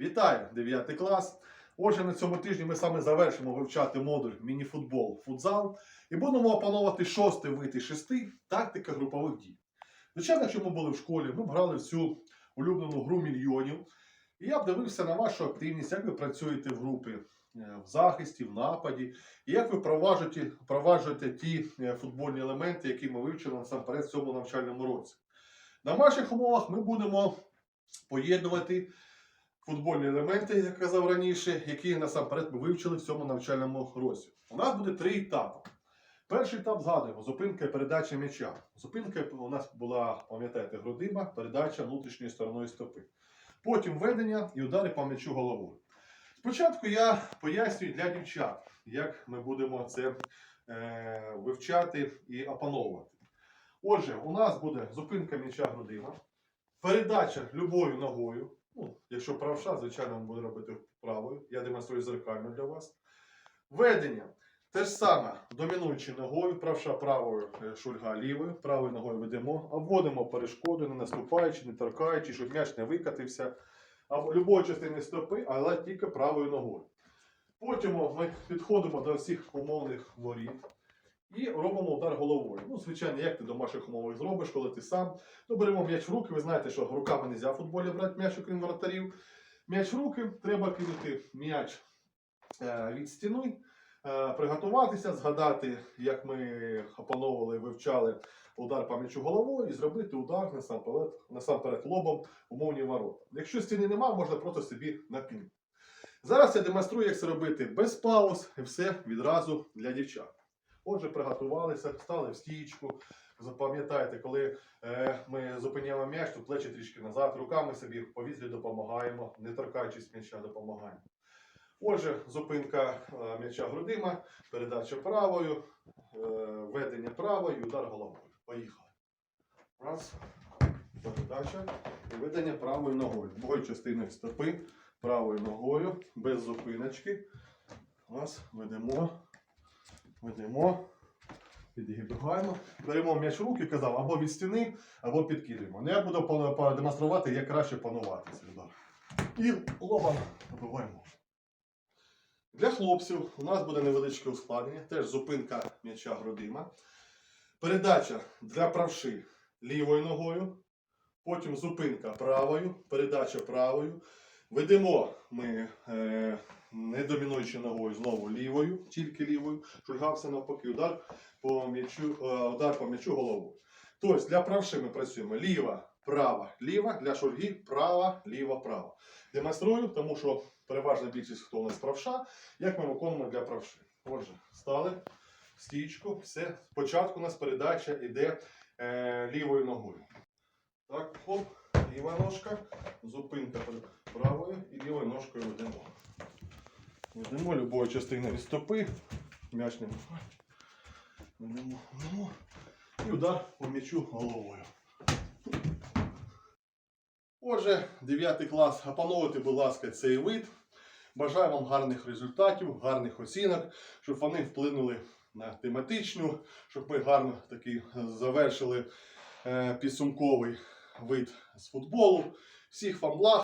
Вітаю, 9 клас. Отже, на цьому тижні ми саме завершимо вивчати модуль мініфутбол футзал і будемо опановувати шостий вид із шести тактика групових дій. Звичайно, якщо ми були в школі, ми б грали в цю улюблену гру мільйонів. І я б дивився на вашу активність, як ви працюєте в групі е, в захисті, в нападі, і як ви впроваджуєте, впроваджуєте ті е, футбольні елементи, які ми вивчили насамперед в цьому навчальному році. На ваших умовах ми будемо поєднувати футбольні елементи, як казав раніше, які насамперед ми вивчили в цьому навчальному році. У нас буде три етапи. Перший етап згадуємо зупинка і передача м'яча. Зупинка у нас була, пам'ятаєте, грудима, передача внутрішньої стороною стопи. Потім ведення і удари по м'ячу головою. Спочатку я пояснюю для дівчат, як ми будемо це е, вивчати і опановувати. Отже, у нас буде зупинка м'яча грудима, передача любою ногою. Ну, якщо правша, звичайно, ми будемо робити правою. Я демонструю зеркально для вас. Ведення. Те ж саме, домінуючи ногою, правша правою, е, шульга лівою, правою ногою ведемо, обводимо перешкоду, не наступаючи, не торкаючи, щоб м'яч не викатився. Або любої частини стопи, але тільки правою ногою. Потім ми підходимо до всіх умовних воріт і робимо удар головою. Ну, звичайно, як ти домашніх умовах зробиш, коли ти сам. Ну, беремо м'яч в руки. Ви знаєте, що руками не можна в футболі брати м'яч, окрім воротарів. М'яч в руки, треба кинути м'яч е, від стіни, е, приготуватися, згадати, як ми опановували вивчали удар по м'ячу головою і зробити удар насамперед, насамперед лобом умовні ворота. Якщо стіни немає, можна просто собі накинути. Зараз я демонструю, як це робити без пауз і все відразу для дівчат. Отже, приготувалися, стали в стійку. Запам'ятайте, коли е, ми зупиняємо м'яч, то плечі трішки назад, руками собі в повітрі допомагаємо, не торкаючись м'яча, допомагаємо. Отже, зупинка е, м'яча грудима, передача правою, е, ведення правою удар головою. Поїхали. Раз. Передача і ведення правою ногою. Другою частиною стопи, правою ногою, без зупиночки. Раз, ведемо. Ведемо. Підгибаємо. Беремо м'яч в руки, казав, або від стіни, або підкидуємо. Ну, я буду продемонструвати, як краще панувати цей. І лобом добиваємо. Для хлопців у нас буде невеличке ускладнення, теж зупинка м'яча грудима. Передача для правши лівою ногою. Потім зупинка правою, передача правою. Ведемо ми е, не домінуючи ногою знову лівою, тільки лівою. Шульгався навпаки, удар по м'ячу, е, удар по м'ячу головою. Тобто для правши ми працюємо ліва, права, ліва, для шульги права, ліва, права. Демонструю, тому що переважна більшість, хто у нас правша, як ми виконуємо для правши. Отже, стали стічку, все. Спочатку у нас передача йде е, лівою ногою. Так, хоп, ліва ножка, зупинка правою і лівою ножкою ведемо. Ведемо любою частиною від стопи, м'яч не. І удар по м'ячу головою. Отже, 9 клас, опановуйте, будь ласка, цей вид. Бажаю вам гарних результатів, гарних оцінок, щоб вони вплинули на тематичну, щоб ми гарно таки завершили е, підсумковий вид з футболу. Всіх вам благ.